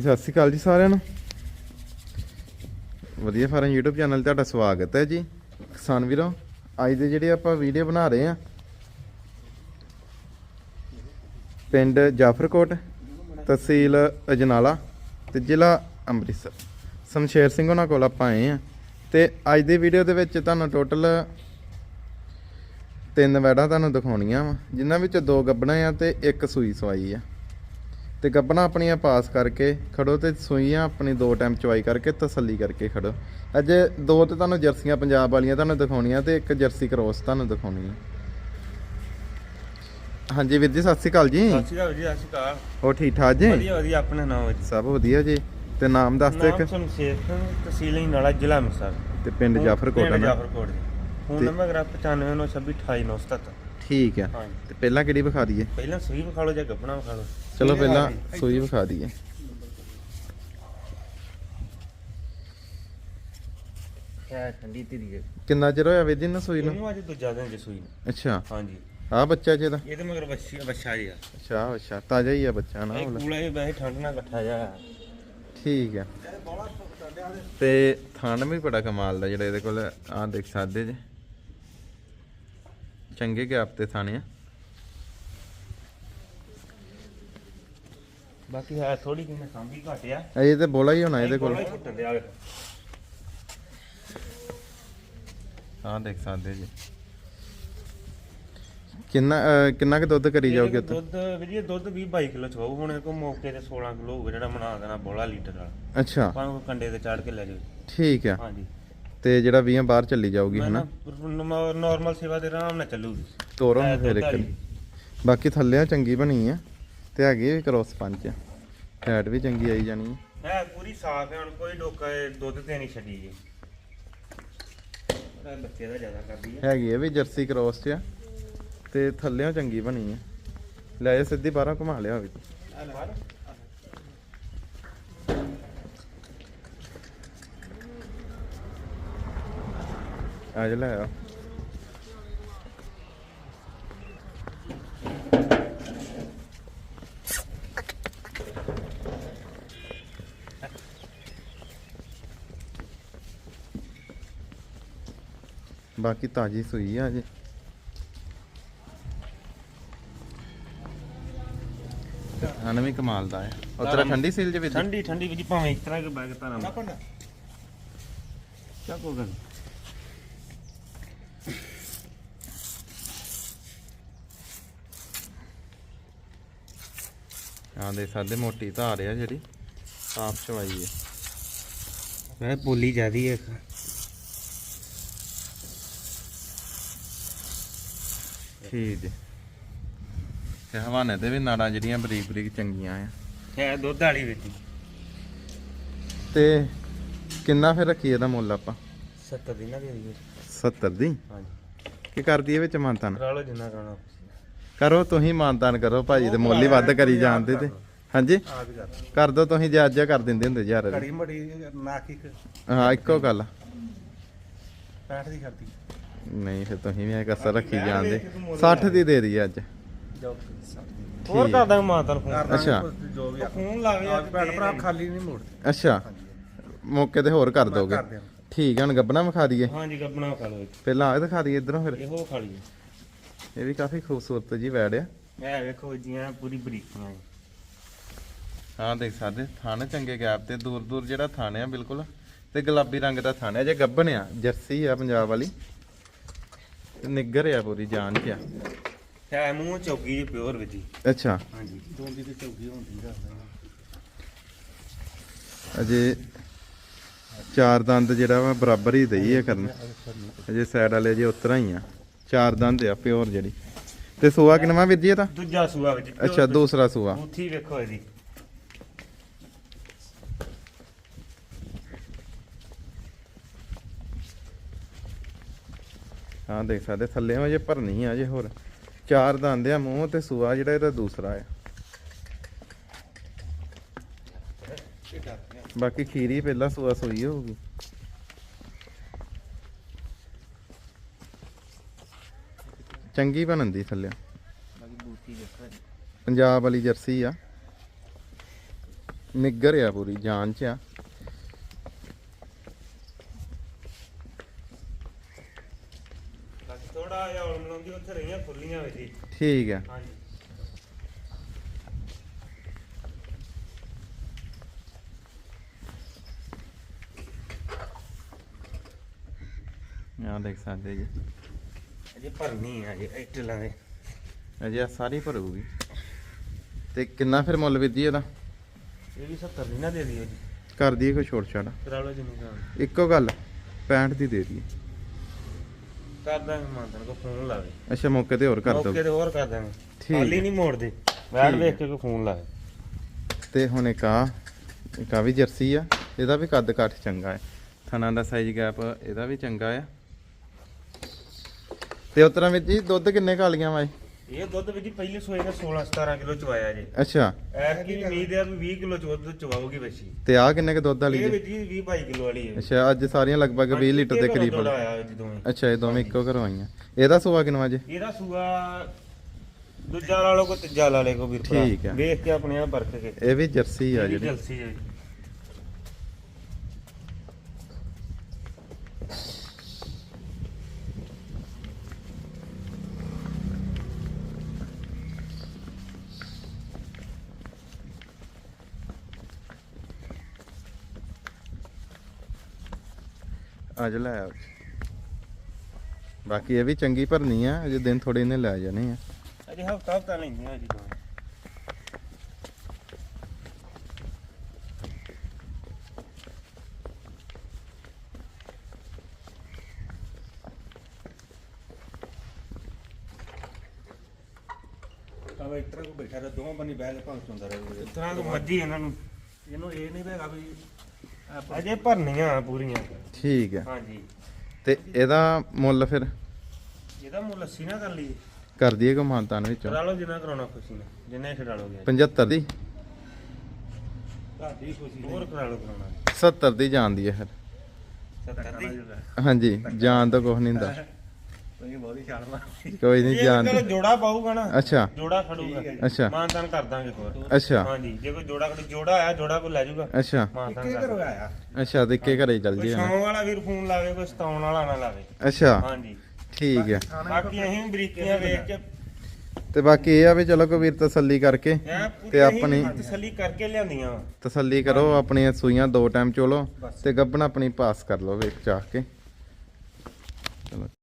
ਸਤਿ ਸ਼੍ਰੀ ਅਕਾਲ ਜੀ ਸਾਰਿਆਂ ਨੂੰ। ਵਧੀਆ ਫਾਰਮ YouTube ਚੈਨਲ ਤੁਹਾਡਾ ਸਵਾਗਤ ਹੈ ਜੀ। ਕਿਸਾਨ ਵੀਰੋ, ਅੱਜ ਦੇ ਜਿਹੜੇ ਆਪਾਂ ਵੀਡੀਓ ਬਣਾ ਰਹੇ ਆ ਪਿੰਡ ਜਾਫਰਕੋਟ, ਤਹਿਸੀਲ ਅਜਨਾਲਾ ਤੇ ਜ਼ਿਲ੍ਹਾ ਅੰਮ੍ਰਿਤਸਰ। ਸ਼ਮਸ਼ੇਰ ਸਿੰਘ ਉਹਨਾਂ ਕੋਲ ਆਪਾਂ ਆਏ ਆ ਤੇ ਅੱਜ ਦੀ ਵੀਡੀਓ ਦੇ ਵਿੱਚ ਤੁਹਾਨੂੰ ਟੋਟਲ ਤਿੰਨ ਵੈੜਾਂ ਤੁਹਾਨੂੰ ਦਿਖਾਉਣੀਆਂ ਵਾ, ਜਿਨ੍ਹਾਂ ਵਿੱਚ ਦੋ ਗੱਬਣਾ ਆ ਤੇ ਇੱਕ ਸੂਈ ਸਵਾਈ ਆ। ਤੇ ਗੱਬਣਾ ਆਪਣੀਆਂ ਪਾਸ ਕਰਕੇ ਖੜੋ ਤੇ ਸੂਈਆਂ ਆਪਣੀ ਦੋ ਟਾਈਮ ਚਵਾਈ ਕਰਕੇ ਤਸੱਲੀ ਕਰਕੇ ਖੜੋ। ਅੱਜ ਦੋ ਤੇ ਤੁਹਾਨੂੰ ਜਰਸੀਆਂ ਪੰਜਾਬ ਵਾਲੀਆਂ ਤੁਹਾਨੂੰ ਦਿਖਾਉਣੀਆਂ ਤੇ ਇੱਕ ਜਰਸੀ ਕ੍ਰੋਸ ਤੁਹਾਨੂੰ ਦਿਖਾਉਣੀ ਹੈ ਹਾਂਜੀ ਵੀਰ ਜੀ ਸਤਿ ਸ਼੍ਰੀ ਅਕਾਲ ਜੀ। ਸਤਿ ਸ਼੍ਰੀ ਅਕਾਲ ਜੀ ਸਤਿ ਸ਼੍ਰੀ ਅਕਾਲ। ਹੋਰ ਠੀਕ ਠਾਕ ਜੀ? ਵਧੀਆ ਵਧੀਆ ਆਪਣਾ ਨਾਮ ਹੈ ਜੀ। ਸਭ ਵਧੀਆ ਜੀ। ਤੇ ਨਾਮ ਦੱਸ ਦਿਓ ਨਾਮ ਇੱਕ ਤਹਿਸੀਲ ਹੀ ਨਾਲਾ ਜ਼ਿਲ੍ਹਾ ਅੰਮ੍ਰਿਤਸਰ। ਤੇ ਪਿੰਡ ਜਾਫਰਕੋਟ ਹੈ ਜਾਫਰਕੋਟ ਜੀ। ਫੋਨ ਨੰਬਰ ਮੇਰਾ 9596289977 ਠੀਕ ਆ। ਤੇ ਪਹਿਲਾਂ ਕਿਹੜੀ ਵਿਖਾ ਦਈਏ? ਪਹਿਲਾਂ ਸੂਈ ਵਿਖਾ ਲਓ ਜਾਂ ਗੱਬਣਾ ਵਿਖਾ ਲਓ। ਚਲੋ ਪਹਿਲਾਂ ਸੂਈ ਵਿਖਾ ਦਈਏ। ਠੰਡੀ ਧੀਰੀ ਕਿੰਨਾ ਚਿਰ ਹੋਇਆ ਜੀ ਨਾ ਸੂਈ ਨੂੰ? ਇਹਨੂੰ ਅੱਜ ਦੂਜਾ ਦਿਨ ਜੀ ਸੂਈ ਨੂੰ। ਅੱਛਾ। ਹਾਂਜੀ। ਆ ਬੱਚਾ ਜੀ ਦਾ। ਇਹਦੇ ਮਗਰ ਬੱਚੀ ਬੱਚਾ ਜੀ ਆ ਅੱਛਾ ਅੱਛਾ ਤਾਜ਼ਾ ਹੀ ਆ ਬੱਚਾ ਨਾ ਇਹ ਕੂਲਾ ਇਹ ਵੈਸੇ ਠੰਡ ਨਾਲ ਇਕੱਠਾ ਜਾ ਠੀਕ ਹੈ ਤੇ ਥਣ ਵੀ ਬੜਾ ਕਮਾਲ ਦਾ ਜਿਹੜਾ ਇਹਦੇ ਕੋਲ ਆਹ ਦੇਖ ਸਕਦੇ ਜੇ। ਚੰਗੇ ਗੈਪ ਤੇ ਥਾਣੇ ਆ। ਬਾਕੀ ਹੈ ਥੋੜੀ ਕਿੰਨਾ ਸਾਂਭੀ ਘਟਿਆ ਇਹ ਤੇ ਬੋਲਾ ਹੀ ਹੋਣਾ ਇਹਦੇ ਕੋਲ। ਦੇ ਆ। ਆਹ ਦੇਖ ਸਕਦੇ ਜੀ। ਕਿੰਨਾ ਅਹ, ਕਿੰਨਾ ਕੁ ਦੁੱਧ ਕਰੀ ਜਾਓਗੇ ਉੱਤੇ ਦੁੱਧ ਵੀਰੇ ਦੁੱਧ 20 22 ਕਿਲੋ ਚਵਾਉ ਹੁਣ ਕੋ ਮੌਕੇ ਤੇ 16 ਕਿਲੋ ਹੋਊਗਾ ਜਿਹੜਾ ਬਣਾ ਦੇਣਾ ਬੋਲਾ ਲੀਟਰ ਵਾਲਾ। ਅੱਛਾ। ਭਾਵੇਂ ਕੰਡੇ ਤੇ ਚਾੜ ਕੇ ਲੈ ਜਾਓ। ਠੀਕ ਆ। ਹਾਂਜੀ। ਤੇ ਜਿਹੜਾ 20 ਬਾਹਰ ਚੱਲੀ ਜਾਊਗੀ ਹਨਾ? ਨਾ ਨਾਰਮਲ ਸੇਵਾ ਦੇ ਆਰਾਮ ਨਾਲ ਚੱਲੂਗੀ। ਤੋਰੋ ਫਿਰ ਇੱਕ। ਬਾਕੀ ਥੱਲੇ ਚੰਗੀ ਬਣੀ ਆ। ਤੇ ਹੈਗੀ ਵੀ ਕ੍ਰੋਸ ਪੰਚ ਆ ਫੈਟ ਵੀ ਚੰਗੀ ਆਈ ਜਾਣੀ ਹੈ ਪੂਰੀ ਸਾਫ਼ ਹੈ ਹੁਣ ਕੋਈ ਡੋਕਾ ਇਹ ਦੁੱਧ ਤੇ ਨਹੀਂ ਛੱਡੀ ਜੀ। ਬੱਚੇ ਦਾ ਜ਼ਿਆਦਾ ਕਰਦੀ ਹੈ ਹੈਗੀ ਆ ਵੀ ਜਰਸੀ ਕ੍ਰੋਸ ਚ ਤੇ ਥੱਲੇੋਂ ਚੰਗੀ ਬਣੀ ਆ। ਲੈ ਜਾ ਸਿੱਧੀ ਬਾਹਰੋਂ ਘੁਮਾ ਲਿਆ ਹੋਵੇ ਆ ਜਾ ਲੈ ਆ। ਬਾਕੀ ਤਾਜੀ ਸੂਈ ਆ ਅਜੇ ਹਨ ਵੀ ਕਮਾਲ ਦਾ ਹੈ। ਉਤਰਾ ਠੰਡੀ ਸੀਲ ਚ ਵੀ ਠੰਡੀ ਠੰਡੀ ਵੀ ਭਾਵੇਂ ਇਸ ਤਰ੍ਹਾਂ ਕਿ ਬੈਗ ਤਾਂ ਨਾ ਕਿਆ ਕੋ ਗੱਲ। ਹਾਂ ਦੇ ਸਾਡੇ ਮੋਟੀ ਧਾਰ ਆ ਜਿਹੜੀ ਸਾਫ਼ ਚਵਾਈ ਹੈ ਮੈਂ ਬੋਲੀ ਜਿਆਦੀ ਹੈ ਠੀਕ ਹੈ ਤੇ ਹਵਾਨੇ ਤੇ ਵੀ ਨਾੜਾਂ ਜਿਹੜੀਆਂ ਬਰੀਕ ਬਰੀਕ ਚੰਗੀਆਂ ਆ। ਹੈ ਦੁੱਧ ਵਾਲੀ ਵਿੱਚ ਤੇ ਕਿੰਨਾ ਫਿਰ ਰੱਖੀ ਇਹਦਾ ਮੁੱਲ ਆਪਾਂ? 70 ਦਿਨਾਂ ਦੀ ਹੋਈ 70 ਦੀ? ਹਾਂਜੀ। ਕੀ ਕਰਦੀ ਇਹ ਵਿੱਚ ਮਾਨਤਾਨ? ਕਰਾ ਲਓ ਜਿੰਨਾ ਕਰਾਉਣਾ ਕਰੋ ਤੁਸੀਂ ਮਾਨਤਾਨ ਕਰੋ ਭਾਜੀ ਤੇ ਮੁੱਲ ਹੀ ਵੱਧ ਕਰੀ ਜਾਂਦੇ ਤੇ। ਹਾਂਜੀ? ਆ ਵੀ ਕਰ ਕਰ ਦੋ ਤੁਸੀਂ ਜੇ ਅੱਜ ਕਰ ਦਿੰਦੇ ਹੁੰਦੇ ਯਾਰ। ਘੜੀ ਮੜੀ ਨਾਕ ਇੱਕ। ਹਾਂ ਇੱਕੋ ਗੱਲ। 65 ਦੀ ਕਰਦੀ ਨਹੀਂ ਫਿਰ ਤੁਸੀਂ ਵੀ ਐ ਕਸਰ ਰੱਖੀ ਜਾਂਦੇ 60 ਦੀ। ਦੇ ਰਹੀ ਅੱਜ। ਜਾਓ ਹੋਰ ਕਰ ਦਾਂਗੇ ਮਾਂ ਤੁਹਾਨੂੰ ਫੋਨ ਅੱਛਾ। ਜੋ ਵੀ ਫੋਨ ਲਾ ਕੇ ਭੈਣ ਭਰਾ ਖਾਲੀ ਨਹੀਂ ਮੋੜ ਅੱਛਾ। ਮੌਕੇ ਤੇ ਹੋਰ ਕਰ ਦੋਗੇ? ਠੀਕ ਹੈ ਹੁਣ ਗੱਬਣਾ ਵਿਖਾ ਦਈਏ। ਹਾਂਜੀ ਗੱਬਣਾ ਖਾ ਲਓ ਪਹਿਲਾਂ ਇਹ ਦਿਖਾ ਦਈਏ ਇਧਰੋਂ ਫਿਰ। ਇਹੋ ਖਾ ਲਈਏ। ਇਹ ਵੀ ਕਾਫੀ ਖੂਬਸੂਰਤ ਜੀ ਵੈੜ ਆ। ਇਹ ਵੇਖੋ ਜੀਆਂ ਪੂਰੀ ਬਰੀਕੀਆਂ ਹਾਂ ਦੇਖ ਸਕਦੇ ਥਣ ਚੰਗੇ ਗੈਪ ਤੇ ਦੂਰ ਦੂਰ ਜਿਹੜਾ ਥਣ ਆ ਬਿਲਕੁਲ। ਤੇ ਗੁਲਾਬੀ ਰੰਗ ਦਾ ਥਣ ਆ ਜੇ ਗੱਬਣ ਆ ਜਰਸੀ ਆ ਪੰਜਾਬ ਵਾਲੀ। ਨਿੱਗਰ ਆ ਪੂਰੀ ਜਾਨ ਚ ਆ। ਹੈ ਮੂੰਹ ਚੌਗੀ ਜੀ ਪਿਓਰ ਵਿੱਚ ਜੀ ਅੱਛਾ। ਹਾਂਜੀ ਦੋਂਦੀ ਤੇ ਚੌਗੀ ਹੁੰਦੀ ਦਾ ਅਜੇ ਚਾਰ ਦੰਦ ਜਿਹੜਾ ਵਾ ਬਰਾਬਰ ਹੀ ਦਈ ਆ ਕਰਨ। ਅਜੇ ਸਾਈਡ ਵਾਲੇ ਜੇ ਉਤਰਾ ਹੀ ਆ। ਚਾਰ ਦੰਦ ਆ ਪਿਓਰ ਜਿਹੜੀ। ਤੇ ਸੂਆ ਕਿਨਵਾ ਵੀਰ ਜੀ ਇਹ ਤਾਂ ਦੂਜਾ ਸੂਆ ਵਿੱਚ। ਅੱਛਾ ਦੂਸਰਾ ਸੂਆ। ਉੱਥੀ ਵੇਖੋ ਇਹਦੀ। ਹਾਂ, ਦੇਖ ਸਕਦੇ ਥੱਲੇ ਅਜੇ ਭਰਨੀ ਆ ਅਜੇ ਹੋਰ। ਚਾਰ ਦੰਦ ਆ ਮੂੰਹ ਤੇ, ਸੂਆ ਜਿਹੜਾ ਇਹਦਾ ਦੂਸਰਾ ਆ। ਬਾਕੀ ਖੀਰੀ ਪਹਿਲਾਂ ਸੂਆ ਸੂਈ ਹੋਊਗੀ। ਚੰਗੀ ਬਣਦੀ ਥੱਲੇ। ਪੰਜਾਬ ਵਾਲੀ ਜਰਸੀ ਆ। ਨਿੱਗਰ ਆ ਪੂਰੀ, ਜਾਨ ਚ ਆ ਬਾਕੀ ਥੋੜਾ ਜਿਹਾ ਹੌਲ ਮਲਾਉਂਦੀ ਉੱਥੇ ਜੀ ਠੀਕ ਆ ਹਾਂਜੀ। ਆ ਦੇਖ ਸਕਦੇ ਜੀ। ਅਜੇ ਭਰਨੀ ਆ ਜੀ ਐਟਲਾਂ ਦੇ। ਅਜੇ ਆਹ ਸਾਰੀ ਭਰੂਗੀ। ਤੇ ਕਿੰਨਾ ਫਿਰ ਮੁੱਲ ਵਿੱਦੀ ਇਹਦਾ? ਇਹ ਵੀ 70 ਨਹੀਂ ਨਾ ਦੇ ਦਿਓ ਜੀ। ਕਰ ਦਈਏ ਕੋਈ ਛੋਟ ਛਾਟ। ਕਰਾ ਲਓ ਜਿੰਨੀ ਕਰਾਉਣੀ ਇੱਕੋ ਗੱਲ 65 ਦੀ ਦੇ ਦਈਏ। ਕਰ ਦਾਂਗੇ ਮਾਨਤਨ ਕੋ ਫੋਨ ਲਾਵੇ ਅੱਛਾ ਮੌਕੇ ਤੇ ਹੋਰ ਕਰ ਦੋ। ਮੌਕੇ ਤੇ ਹੋਰ ਕਰ ਦਾਂਗੇ। ਠੀਕ ਖਾਲੀ ਨਹੀਂ ਮੋੜਦੇ। ਬੈਠ ਠੀਕ ਵੇਖ ਕੇ ਕੋ ਫੋਨ ਲਾਵੇ ਤੇ ਹੁਣ ਇੱਕ ਆ ਇੱਕ ਆ ਵੀ ਜਰਸੀ ਆ। ਇਹਦਾ ਵੀ ਕੱਦ ਕਾਠ ਚੰਗਾ ਹੈ। ਥਣਾ ਦਾ ਸਾਈਜ਼ ਗੈਪ ਇਹਦਾ ਵੀ ਚੰਗਾ ਆ। ਤੇ ਉਤਰਾ ਵਿੱਚ ਜੀ ਦੁੱਧ ਕਿੰਨੇ ਕਾਲੀਆਂ ਵਾ ਇਹ? ਦੁੱਧ ਵਿੱਚ ਪਹਿਲੇ ਸੋਏ ਦਾ 16 17 ਕਿਲੋ ਚਵਾਇਆ ਜੀ। ਅੱਛਾ। ਐਰ ਕੀ ਉਮੀਦ ਹੈ ਵੀ 20 ਕਿਲੋ ਦੁੱਧ ਚਵਾਉਗੀ ਬੱਚੀ ਤੇ ਆ ਕਿੰਨੇ ਕ ਦੁੱਧ ਵਾਲੀ ਇਹ ਜੀ? ਵਿੱਚ 20 22 ਕਿਲੋ ਵਾਲੀ ਹੈ। ਅੱਛਾ ਅੱਜ ਸਾਰੀਆਂ ਲਗਭਗ 20 ਲੀਟਰ ਦੇ ਕਰੀਬ ਅੱਛਾ ਇਹ ਦੋਵੇਂ ਇੱਕੋ ਘਰੋਂ ਆਈਆਂ। ਇਹਦਾ ਸੁਆ ਕਿੰਨਾ ਜੇ? ਇਹਦਾ ਸੂਆ ਦੂਜਾ ਲਾ ਲਓ ਕੋ ਤੀਜਾ ਲਾ ਕੋ ਭਰਾ। ਠੀਕ ਹੈ। ਵੇਖ ਕੇ ਆਪਣੇ ਆਪ ਵਰਤ ਕੇ। ਇਹ ਵੀ ਜਰਸੀ ਆ ਜਿਹੜੀ। ਜਲਸੀ ਹੈ ਅੱਜ ਲੈ ਆਓ ਬਾਕੀ ਇਹ ਵੀ ਚੰਗੀ ਭਰਨੀ ਆ ਅਜੇ ਦਿਨ ਥੋੜੇ ਇਹਨੇ ਲੈ ਜਾਣੇ ਆ। ਅਜੇ ਹਫਤਾ ਹਫਤਾ ਲੈਂਦੀਆਂ ਜੀ ਦੋਵੇਂ ਤਾਂ ਇਸ ਤਰ੍ਹਾਂ ਕੋ ਬੈਠਾ ਰਿਹਾ ਦੋਵਾਂ ਬੰਨੀ ਬਹਿ ਕੇ ਭੰਗ ਹੁੰਦਾ ਰਹੇ। ਇਸ ਤਰ੍ਹਾਂ ਤੋਂ ਮਰਜ਼ੀ ਇਹਨਾਂ ਨੂੰ। ਇਹਨੂੰ ਇਹ ਨਹੀਂ ਹੈਗਾ ਵੀ ਅਜੇ ਭਰਨੀਆਂ ਪੂਰੀਆਂ। ਠੀਕ ਆ ਹਾਂਜੀ। ਤੇ ਇਹਦਾ ਮੁੱਲ ਫਿਰ? ਇਹਦਾ ਮੁੱਲ 80 ਨਾ ਕਰ ਲਈਏ। ਕਰ ਦਈਏ ਕੋ ਮਾਨਤਾਨ ਵਿੱਚੋਂ? ਕਰਾ ਲਓ ਜਿੰਨਾ ਕਰਾਉਣਾ ਖੁਸ਼ੀ ਨਾਲ ਜਿੰਨਾ ਹੀ ਛਡਾ ਲੋਗੇ 75 ਦੀ ਤੁਹਾਡੀ ਖੁਸ਼ੀ ਹੋਰ ਕਰਾ ਲਓ ਕਰਾਉਣਾ। 70 ਦੀ ਜਾਂਦੀ ਹੈ ਫਿਰ। 70 ਦੀ? ਹਾਂਜੀ ਜਾਨ ਤਾਂ ਕੁਝ ਨਹੀਂ ਹੁੰਦਾ। ਤੁਸੀਂ ਬਹੁਤੀ ਛਾਲ ਮਾਰਦੀ ਕੋਈ ਨਹੀਂ ਜਾਨ ਚਲੋ ਜੋੜਾ ਪਾਊਗਾ ਨਾ ਅੱਛਾ। ਜੋੜਾ ਖੜੂਗਾ। ਅੱਛਾ। ਮਾਨਤਾਨ ਕਰ ਦਾਂਗੇ ਹੋਰ ਅੱਛਾ। ਹਾਂਜੀ ਜੇ ਕੋਈ ਜੋੜਾ ਖੜੂ ਜੋੜਾ ਆਇਆ ਜੋੜਾ ਕੋ ਲੈ ਜਾਊਗਾ। ਅੱਛਾ। ਮਾਨਤਾਨ ਕਰ ਘਰੋਂ। ਆਇਆ। ਅੱਛਾ ਤੇ ਇੱਕੇ ਘਰੇ ਚੱਲ ਜੀ ਸੌਂ ਵਾਲਾ ਵੀਰ ਫੋਨ ਲਾਵੇ ਕੋਈ ਸਤਾਉਣ ਵਾਲਾ ਨਾ ਲਾਵੇ। ਅੱਛਾ। ਹਾਂਜੀ। ਠੀਕ ਹੈ। ਬਾਕੀ ਅਸੀਂ ਬਰੀਕੀਆਂ ਵੇਖ ਕੇ ਤੇ ਬਾਕੀ ਇਹ ਆ ਵੀ ਚਲੋ ਕਬੀਰ ਤਸੱਲੀ ਕਰਕੇ ਤੇ ਆਪਣੀ ਤਸੱਲੀ ਕਰਕੇ ਲਿਆਂਦੀਆਂ ਤਸੱਲੀ ਕਰੋ ਆਪਣੀਆਂ ਸੂਈਆਂ ਦੋ ਟਾਈਮ ਚੋਲੋ ਤੇ ਗੱਬਣ ਆਪਣੀ ਪਾਸ ਕਰ ਲਓ ਵੇਖ ਚਾਹ ਕੇ। ਚਲੋ।